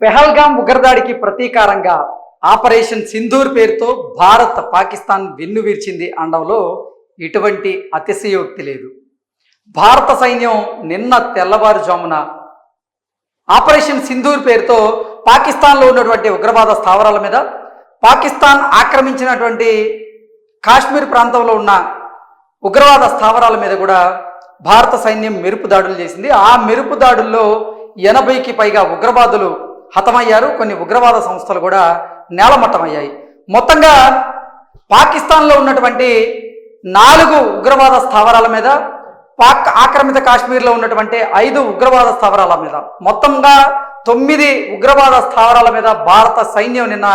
పెహల్గాం ఉగ్రదాడికి ప్రతీకారంగా ఆపరేషన్ సింధూర్ పేరుతో భారత్ పాకిస్తాన్ వెన్ను విరిచింది అనడంలో ఎటువంటి అతిశయోక్తి లేదు. భారత సైన్యం నిన్న తెల్లవారుజామున ఆపరేషన్ సింధూర్ పేరుతో పాకిస్తాన్లో ఉన్నటువంటి ఉగ్రవాద స్థావరాల మీద పాకిస్తాన్ ఆక్రమించినటువంటి కాశ్మీర్ ప్రాంతంలో ఉన్న ఉగ్రవాద స్థావరాల మీద కూడా భారత సైన్యం మెరుపు దాడులు చేసింది. ఆ మెరుపు దాడుల్లో ఎనభైకి పైగా ఉగ్రవాదులు హతమయ్యారు. కొన్ని ఉగ్రవాద సంస్థలు కూడా నేలమట్టమయ్యాయి. మొత్తంగా పాకిస్తాన్లో ఉన్నటువంటి నాలుగు ఉగ్రవాద స్థావరాల మీద పాక్ ఆక్రమిత కాశ్మీర్లో ఉన్నటువంటి ఐదు ఉగ్రవాద స్థావరాల మీద మొత్తంగా తొమ్మిది ఉగ్రవాద స్థావరాల మీద భారత సైన్యం నిన్న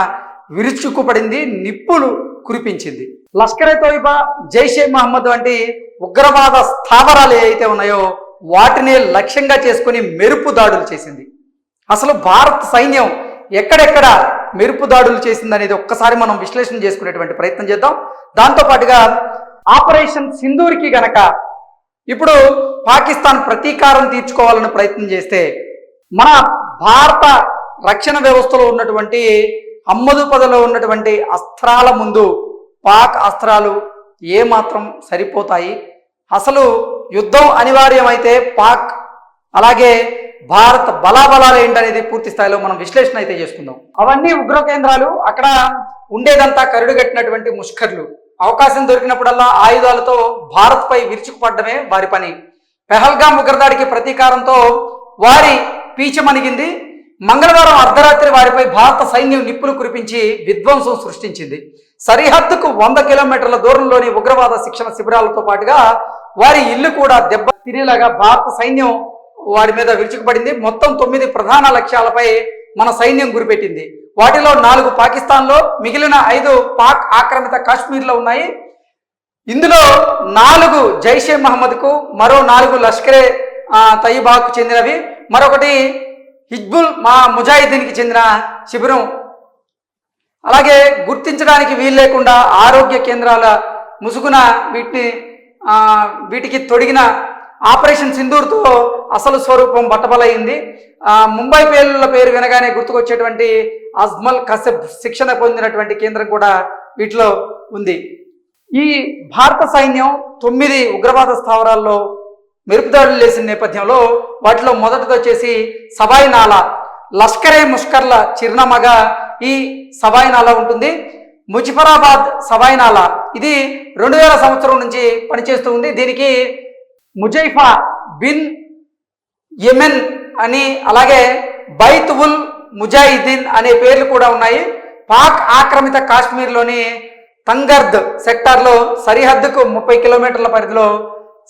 విరుచుకుపడింది నిప్పులు కురిపించింది. లష్కరే తోయిబా జైషే మహమ్మద్ వంటి ఉగ్రవాద స్థావరాలు ఏవైతే ఉన్నాయో వాటిని లక్ష్యంగా చేసుకుని మెరుపు దాడులు చేసింది. అసలు భారత సైన్యం ఎక్కడెక్కడ మెరుపు దాడులు చేసింది అనేది ఒక్కసారి మనం విశ్లేషణ చేసుకునేటువంటి ప్రయత్నం చేద్దాం. దాంతోపాటుగా ఆపరేషన్ సింధూర్కి గనక ఇప్పుడు పాకిస్తాన్ ప్రతీకారం తీర్చుకోవాలని ప్రయత్నం చేస్తే మన భారత రక్షణ వ్యవస్థలో ఉన్నటువంటి అమ్మదు పదలో ఉన్నటువంటి అస్త్రాల ముందు పాక్ అస్త్రాలు ఏమాత్రం సరిపోతాయి? అసలు యుద్ధం అనివార్యమైతే పాక్ అలాగే భారత్ బలాబలాలు ఏంటనేది పూర్తి స్థాయిలో మనం విశ్లేషణ అయితే చేసుకుందాం. అవన్నీ ఉగ్ర కేంద్రాలు అక్కడ ఉండేదంతా కరుడు కట్టినటువంటి ముష్కర్లు. అవకాశం దొరికినప్పుడల్లా ఆయుధాలతో భారత్పై విరుచుకుపడమే వారి పని. పెహల్గాం ఉగ్రదాడికి ప్రతీకారంతో వారి పీచమణిగింది మంగళవారం అర్ధరాత్రి వారిపై భారత సైన్యం నిప్పులు కురిపించి విధ్వంసం సృష్టించింది. సరిహద్దుకు వంద కిలోమీటర్ల దూరంలోని ఉగ్రవాద శిక్షణ శిబిరాలతో పాటుగా వారి ఇల్లు కూడా దెబ్బ తిరిగేలాగా భారత సైన్యం వాడి మీద విరుచుకుపడింది. మొత్తం తొమ్మిది ప్రధాన లక్ష్యాలపై మన సైన్యం గురిపెట్టింది. వాటిలో నాలుగు పాకిస్తాన్లో మిగిలిన ఐదు పాక్ ఆక్రమిత కాశ్మీర్లో ఉన్నాయి. ఇందులో నాలుగు జైషే మహమ్మద్కు మరో నాలుగు లష్కరే తయ్యబాకు చెందినవి. మరొకటి హిజ్బుల్ మా ముజాహిద్దీన్కి చెందిన శిబిరం. అలాగే గుర్తించడానికి వీలు లేకుండా ఆరోగ్య కేంద్రాల ముసుగున వీటిని వీటికి తొడిగిన ఆపరేషన్ సింధూర్తో అసలు స్వరూపం బట్టబలైంది. ముంబై పేర్ల పేరు వినగానే గుర్తుకొచ్చేటువంటి అజ్మల్ కసబ్ శిక్షణ పొందినటువంటి కేంద్రం కూడా వీటిలో ఉంది. ఈ భారత సైన్యం తొమ్మిది ఉగ్రవాద స్థావరాల్లో మెరుపుదాడులు చేసిన నేపథ్యంలో వాటిలో మొదటిది వచ్చేసి సబాయి నాలా లష్కరే ముష్కర్ల చిరునామాగా ఈ సబాయి నాలా ఉంటుంది. ముజఫరాబాద్ సబాయి నాలా ఇది రెండు వేల సంవత్సరం నుంచి పనిచేస్తూ ఉంది. దీనికి ముజైఫా బిన్ యెమెన్ అని అలాగే బైత్ ఉల్ ముజాహిద్దీన్ అనే పేర్లు కూడా ఉన్నాయి. పాక్ ఆక్రమిత కాశ్మీర్లోని తంగర్ద్ సెక్టార్లో సరిహద్దుకు ముప్పై కిలోమీటర్ల పరిధిలో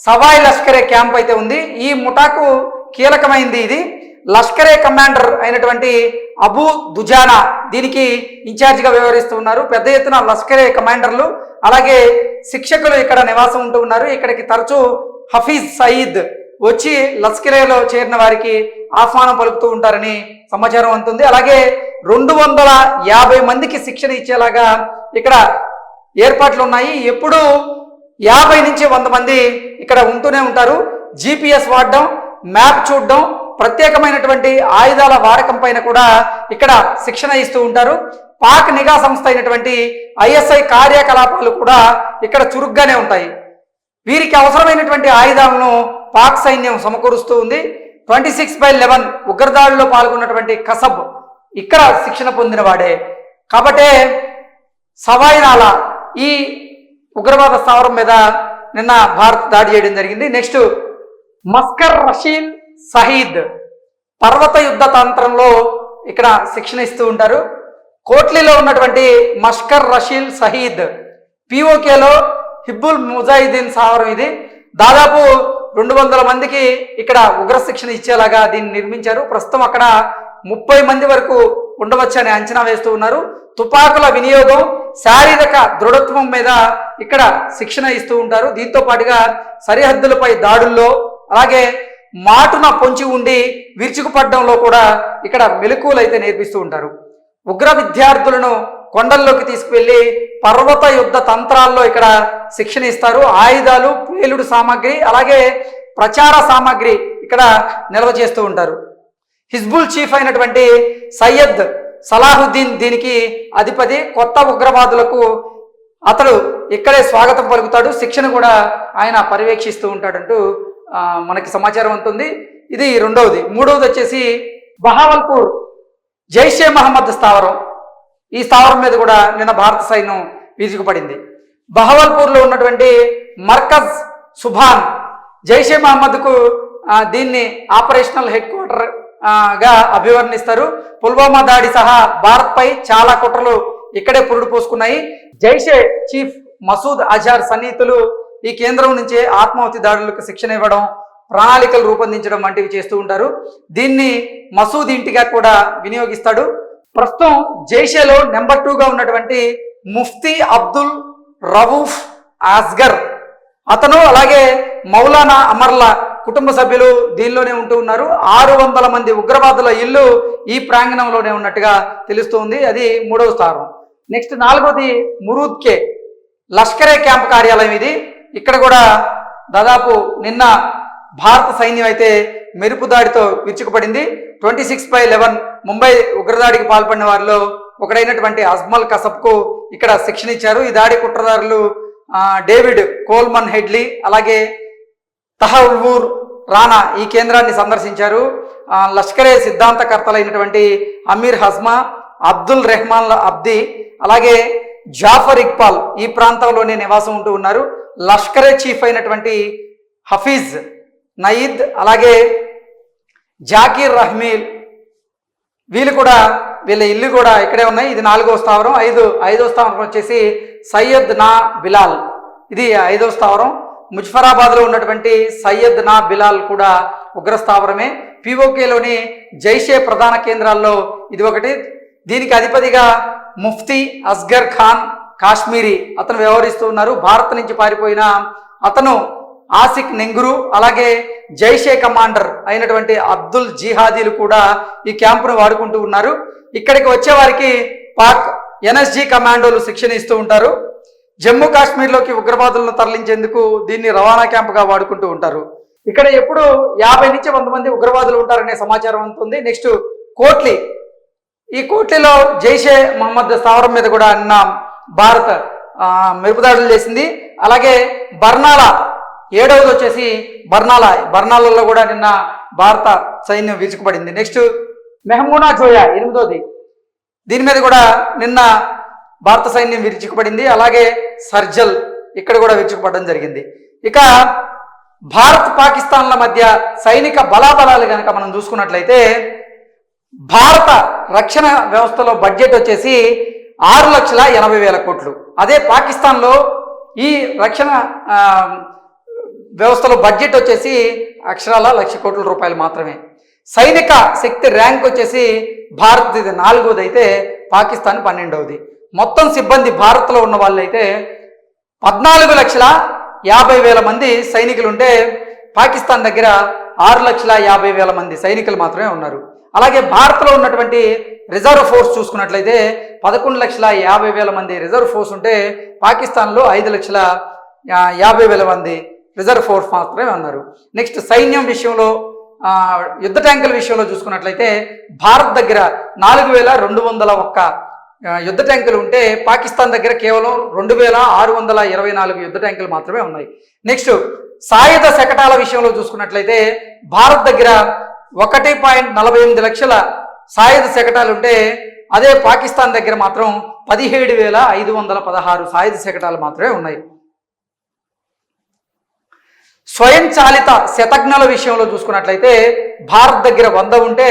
సవాయ్ లష్కరే క్యాంప్ అయితే ఉంది. ఈ ముఠాకు కీలకమైంది ఇది. లష్కరే కమాండర్ అయినటువంటి అబు దుజానా దీనికి ఇన్ఛార్జిగా వ్యవహరిస్తూ ఉన్నారు. పెద్ద ఎత్తున లష్కరే కమాండర్లు అలాగే శిక్షకులు ఇక్కడ నివాసం ఉంటూ ఉన్నారు. ఇక్కడికి తరచూ హఫీజ్ సయీద్ వచ్చి లష్కరేలో చేరిన వారికి ఆహ్వానం పలుకుతూ ఉంటారని సమాచారం అందుతుంది అలాగే రెండు వందల యాభై మందికి శిక్షణ ఇచ్చేలాగా ఇక్కడ ఏర్పాట్లు ఉన్నాయి. ఎప్పుడు యాభై నుంచి వంద మంది ఇక్కడ ఉంటూనే ఉంటారు. జీపీఎస్ వాడడం మ్యాప్ చూడడం ప్రత్యేకమైనటువంటి ఆయుధాల వాడకం పైన కూడా ఇక్కడ శిక్షణ ఇస్తూ ఉంటారు. పాక్ నిఘా సంస్థ అయినటువంటి ఐఎస్ఐ కార్యకలాపాలు కూడా ఇక్కడ చురుగ్గానే ఉంటాయి. వీరికి అవసరమైనటువంటి ఆయుధాలను పాక్ సైన్యం సమకూరుస్తూ ఉంది. ట్వంటీ సిక్స్ బై లెవెన్ ఉగ్రదాడిలో పాల్గొన్నటువంటి కసబ్ ఇక్కడ శిక్షణ పొందిన వాడే కాబట్టే సవాయినాల ఈ ఉగ్రవాద స్థావరం మీద నిన్న భారత్ దాడి చేయడం జరిగింది. నెక్స్ట్ మస్కర్ రషీద్ సహీద్ పర్వత యుద్ధ తంత్రంలో ఇక్కడ శిక్షణ ఇస్తూ ఉంటారు. కోట్లీలో ఉన్నటువంటి మస్కర్ రషీల్ సహీద్ పిఓకేలో హిబ్బుల్ ముజాహిదీన్ స్థావరం ఇది. దాదాపు రెండు వందల మందికి ఇక్కడ ఉగ్ర శిక్షణ ఇచ్చేలాగా దీన్ని నిర్మించారు. ప్రస్తుతం అక్కడ ముప్పై మంది వరకు ఉండవచ్చని అంచనా వేస్తూ ఉన్నారు. తుపాకుల వినియోగం శారీరక దృఢత్వం మీద ఇక్కడ శిక్షణ ఇస్తూ ఉంటారు. దీంతో పాటుగా సరిహద్దులపై దాడుల్లో అలాగే మాటున పొంచి ఉండి విరుచుకుపడడంలో కూడా ఇక్కడ మెలకువలు అయితే నేర్పిస్తూ ఉంటారు. ఉగ్ర విద్యార్థులను కొండల్లోకి తీసుకువెళ్ళి పర్వత యుద్ధ తంత్రాల్లో ఇక్కడ శిక్షణ ఇస్తారు. ఆయుధాలు పేలుడు సామాగ్రి అలాగే ప్రచార సామాగ్రి ఇక్కడ నిల్వ చేస్తూ ఉంటారు. హిజ్బుల్ చీఫ్ అయినటువంటి సయ్యద్ సలాహుద్దీన్ దీనికి అధిపతి. కొత్త ఉగ్రవాదులకు అతడు ఇక్కడే స్వాగతం పలుకుతాడు. శిక్షణ కూడా ఆయన పర్యవేక్షిస్తూ ఉంటాడంటూ మనకి సమాచారం ఉంటుంది ఇది రెండవది. మూడవది వచ్చేసి బహావల్పూర్ జైషే మహమ్మద్ స్థావరం. ఈ స్థావరం మీద కూడా నిన్న భారత సైన్యం విరుచుకుపడింది బహవల్పూర్లో ఉన్నటువంటి మర్కజ్ సుభాన్ జైషే మహమ్మద్కు దీన్ని ఆపరేషనల్ హెడ్ క్వార్టర్గా అభివర్ణిస్తారు. పుల్వామా దాడి సహా భారత్పై చాలా కుట్రలు ఇక్కడే పురుడు పోసుకున్నాయి. జైషే చీఫ్ మసూద్ అజార్ సన్నిహితులు ఈ కేంద్రం నుంచే ఆత్మాహుతి దాడులకు శిక్షణ ఇవ్వడం ప్రణాళికలు రూపొందించడం వంటివి చేస్తూ ఉంటారు. దీన్ని మసూద్ ఇంటిగా కూడా వినియోగిస్తాడు. ప్రస్తుతం జైషేలో నెంబర్ టూగా ఉన్నటువంటి ముఫ్తీ అబ్దుల్ రవూఫ్ ఆస్గర్. అతను అలాగే మౌలానా అమర్ల కుటుంబ సభ్యులు దీనిలోనే ఉంటూ ఉన్నారు. ఆరు వందల మంది ఉగ్రవాదుల ఇల్లు ఈ ప్రాంగణంలోనే ఉన్నట్టుగా తెలుస్తుంది. అది మూడవ స్థానం. నెక్స్ట్ నాలుగోది మురూద్ కే లష్కరే క్యాంప్ కార్యాలయం ఇది. ఇక్కడ కూడా దాదాపు నిన్న భారత సైన్యం అయితే మెరుపు దాడితో విరుచుకుపడింది twenty six by eleven Mumbai ఉగ్రదాడికి పాల్పడిన వారిలో ఒకడైనటువంటి అజ్మల్ కసబ్కు ఇక్కడ శిక్షణ ఇచ్చారు. ఈ దాడి కుట్రదారులు డేవిడ్ కోల్మన్ హెడ్లీ అలాగే తహవుర్ రానా ఈ కేంద్రాన్ని సందర్శించారు. లష్కరే సిద్ధాంతకర్తలైనటువంటి అమీర్ హస్మా అబ్దుల్ రెహమాన్ అబ్ది అలాగే జాఫర్ ఇక్బాల్ ఈ ప్రాంతంలోనే నివాసం ఉంటూ ఉన్నారు. లష్కరే చీఫ్ అయినటువంటి హఫీజ్ నయీద్ అలాగే జాకీర్ రహ్మీల్ వీళ్ళు కూడా వీళ్ళ ఇల్లు కూడా ఇక్కడే ఉన్నాయి. ఇది నాలుగో స్థావరం. ఐదు ఐదో స్థావరం వచ్చేసి సయ్యద్ నా బిలాల్. ఇది ఐదో స్థావరం. ముజఫరాబాద్లో ఉన్నటువంటి సయ్యద్ నా బిలాల్ కూడా ఉగ్ర స్థావరమే. పిఓకేలోని జైషే ప్రధాన కేంద్రాల్లో ఇది ఒకటి. దీనికి అధిపతిగా ముఫ్తీ అస్గర్ ఖాన్ కాశ్మీరీ. అతను వ్యవహరిస్తూ ఉన్నారు. భారత్ నుంచి పారిపోయిన అతను ఆసిక్ నెంగురు అలాగే జైషే కమాండర్ అయినటువంటి అబ్దుల్ జిహాదీలు కూడా ఈ క్యాంపును వాడుకుంటూ ఉన్నారు. ఇక్కడికి వచ్చే వారికి పాక్ ఎన్ఎస్జి కమాండోలు శిక్షణ ఇస్తూ ఉంటారు. జమ్మూ కాశ్మీర్లోకి ఉగ్రవాదులను తరలించేందుకు దీన్ని రవాణా క్యాంపుగా వాడుకుంటూ ఉంటారు. ఇక్కడ ఎప్పుడు యాభై నుంచి వంద మంది ఉగ్రవాదులు ఉంటారనే సమాచారం ఉంటుంది. నెక్స్ట్ కోట్లి. ఈ కోట్లిలో జైషే మహమ్మద్ స్థావరం మీద కూడా నిన్న భారత్ మెరుపుదాడులు చేసింది. అలాగే బర్నాలా ఏడవది వచ్చేసి బర్నాల. బర్నాలలో కూడా నిన్న భారత సైన్యం విరుచుకుపడింది నెక్స్ట్ మెహమూనా జోయా ఎనిమిదోది. దీని మీద కూడా నిన్న భారత సైన్యం విరుచుకుపడింది. అలాగే సర్జల్ ఇక్కడ కూడా విరుచుకుపడడం జరిగింది. ఇక భారత్ పాకిస్తాన్ల మధ్య సైనిక బలాబలాలు కనుక మనం చూసుకున్నట్లయితే భారత రక్షణ వ్యవస్థలో బడ్జెట్ వచ్చేసి ఆరు లక్షల ఎనభై వేల కోట్లు. అదే పాకిస్తాన్లో ఈ రక్షణ వ్యవస్థలో బడ్జెట్ వచ్చేసి అక్షరాల లక్ష కోట్ల రూపాయలు మాత్రమే. సైనిక శక్తి ర్యాంక్ వచ్చేసి భారత్ ఇది అయితే పాకిస్తాన్ పన్నెండవది మొత్తం సిబ్బంది భారత్లో ఉన్న వాళ్ళు అయితే పద్నాలుగు లక్షల యాభై వేల మంది సైనికులు ఉంటే పాకిస్తాన్ దగ్గర ఆరు లక్షల యాభై వేల మంది సైనికులు మాత్రమే ఉన్నారు. అలాగే భారత్లో ఉన్నటువంటి రిజర్వ్ ఫోర్స్ చూసుకున్నట్లయితే పదకొండు లక్షల యాభై వేల మంది రిజర్వ్ ఫోర్స్ ఉంటే పాకిస్తాన్లో ఐదు లక్షల యాభై వేల మంది రిజర్వ్ ఫోర్స్ మాత్రమే ఉన్నారు. నెక్స్ట్ సైన్యం విషయంలో యుద్ధ ట్యాంకుల విషయంలో చూసుకున్నట్లయితే భారత్ దగ్గర నాలుగు వేల రెండు వందల ఒక్క యుద్ధ ట్యాంకులు ఉంటే పాకిస్తాన్ దగ్గర కేవలం రెండు వేల ఆరు వందల ఇరవై నాలుగు యుద్ధ ట్యాంకులు మాత్రమే ఉన్నాయి. నెక్స్ట్ సాయుధ శకటాల విషయంలో చూసుకున్నట్లయితే భారత్ దగ్గర ఒకటి పాయింట్ నలభై ఎనిమిది లక్షల సాయుధ శకటాలు ఉంటే అదే పాకిస్తాన్ దగ్గర మాత్రం పదిహేడు వేల ఐదు వందల పదహారు సాయుధ శకటాలు మాత్రమే ఉన్నాయి. స్వయంచాలిత శతజ్ఞల విషయంలో చూసుకున్నట్లయితే భారత్ దగ్గర వంద ఉంటే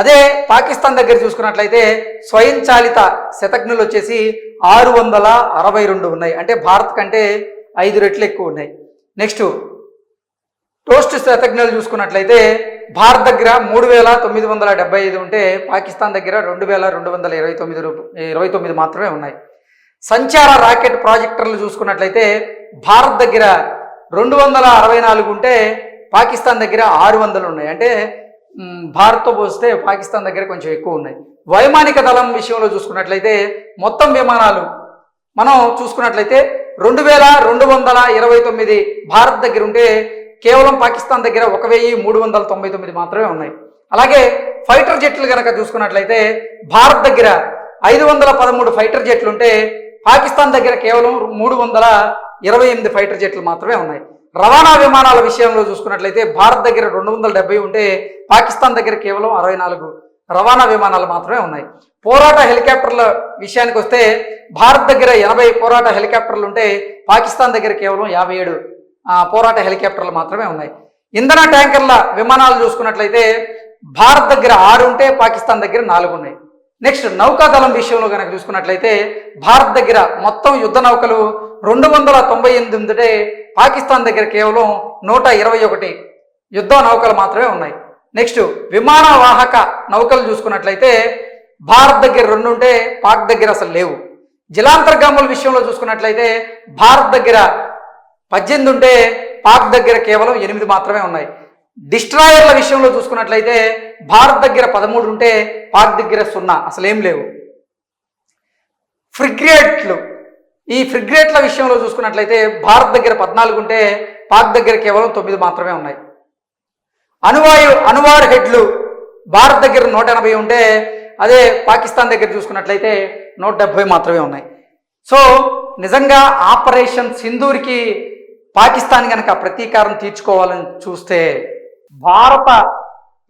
అదే పాకిస్తాన్ దగ్గర చూసుకున్నట్లయితే స్వయంచాలిత శతజ్ఞలు శతజ్ఞులు వచ్చేసి ఆరు వందల అరవై రెండు ఉన్నాయి. అంటే భారత్ కంటే ఐదు రెట్లు ఎక్కువ ఉన్నాయి. నెక్స్ట్ టోస్ట్ శతజ్ఞలు చూసుకున్నట్లయితే భారత్ దగ్గర మూడు వేల తొమ్మిది వందల డెబ్బై ఐదు ఉంటే పాకిస్తాన్ దగ్గర రెండు వేల రెండు వందల ఇరవై తొమ్మిది ఇరవై తొమ్మిది మాత్రమే ఉన్నాయి. సంచార రాకెట్ ప్రాజెక్టర్లు చూసుకున్నట్లయితే భారత్ దగ్గర రెండు వందల అరవై నాలుగు ఉంటే పాకిస్తాన్ దగ్గర ఆరు వందలు ఉన్నాయి. అంటే భారత్తో పోస్తే పాకిస్తాన్ దగ్గర కొంచెం ఎక్కువ ఉన్నాయి. వైమానిక దళం విషయంలో చూసుకున్నట్లయితే మొత్తం విమానాలు మనం చూసుకున్నట్లయితే రెండు వేల రెండు వందల ఇరవై తొమ్మిది భారత్ దగ్గర ఉంటే కేవలం పాకిస్తాన్ దగ్గర ఒక వెయ్యి మూడు వందల తొంభై తొమ్మిది మాత్రమే ఉన్నాయి. అలాగే ఫైటర్ జెట్లు కనుక చూసుకున్నట్లయితే భారత్ దగ్గర ఐదు వందల పదమూడు ఫైటర్ జెట్లు ఉంటే పాకిస్తాన్ దగ్గర కేవలం మూడు వందల ఇరవై ఎనిమిది ఫైటర్ జెట్లు మాత్రమే ఉన్నాయి. రవాణా విమానాల విషయంలో చూసుకున్నట్లయితే భారత్ దగ్గర రెండు వందల డెబ్బై ఉంటే పాకిస్తాన్ దగ్గర కేవలం అరవై నాలుగు రవాణా విమానాలు మాత్రమే ఉన్నాయి. పోరాట హెలికాప్టర్ల విషయానికి వస్తే భారత్ దగ్గర ఎనభై పోరాట హెలికాప్టర్లు ఉంటే పాకిస్తాన్ దగ్గర కేవలం యాభై ఏడు పోరాట హెలికాప్టర్లు మాత్రమే ఉన్నాయి. ఇంధన ట్యాంకర్ల విమానాలు చూసుకున్నట్లయితే భారత్ దగ్గర ఆరు ఉంటే పాకిస్తాన్ దగ్గర నాలుగు ఉన్నాయి. నెక్స్ట్ నౌకాదళం విషయంలో కనుక చూసుకున్నట్లయితే భారత్ దగ్గర మొత్తం యుద్ధ నౌకలు రెండు వందల తొంభై ఎనిమిది పాకిస్తాన్ దగ్గర కేవలం నూట ఇరవై ఒకటి యుద్ధ నౌకలు మాత్రమే ఉన్నాయి. నెక్స్ట్ విమాన వాహక నౌకలు చూసుకున్నట్లయితే భారత్ దగ్గర రెండు ఉంటే పాక్ దగ్గర అసలు లేవు. జలాంతర్గాముల విషయంలో చూసుకున్నట్లయితే భారత్ దగ్గర పద్దెనిమిది ఉంటే పాక్ దగ్గర కేవలం ఎనిమిది మాత్రమే ఉన్నాయి. డిస్ట్రాయర్ల విషయంలో చూసుకున్నట్లయితే భారత్ దగ్గర పదమూడు ఉంటే పాక్ దగ్గర సున్నా అసలు ఏం లేవు. ఫ్రిగ్రేట్లు ఈ ఫ్రిగ్రేట్ల విషయంలో చూసుకున్నట్లయితే భారత్ దగ్గర పద్నాలుగు ఉంటే పాక్ దగ్గర కేవలం తొమ్మిది మాత్రమే ఉన్నాయి. అణువాయు అణువారు హెడ్లు భారత్ దగ్గర నూట ఎనభై ఉంటే అదే పాకిస్తాన్ దగ్గర చూసుకున్నట్లయితే నూట డెబ్భై మాత్రమే ఉన్నాయి. సో నిజంగా ఆపరేషన్ సింధూర్కి పాకిస్తాన్ కనుక ప్రతీకారం తీర్చుకోవాలని చూస్తే భారత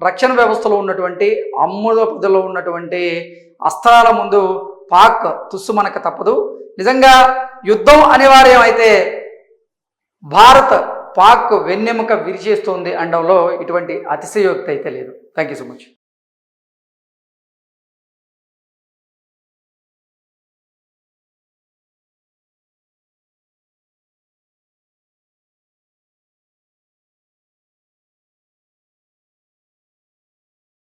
రక్షణ వ్యవస్థలో ఉన్నటువంటి అమ్ముల ఉన్నటువంటి అస్త్రాల ముందు పాక్ తుస్సు మనకు తప్పదు. నిజంగా యుద్ధం అనివార్యం అయితే భారత్ పాక్ వెన్నెముక విరిచేస్తుంది అనడంలో ఇటువంటి అతిశయోక్తి అయితే లేదు. Thank you so much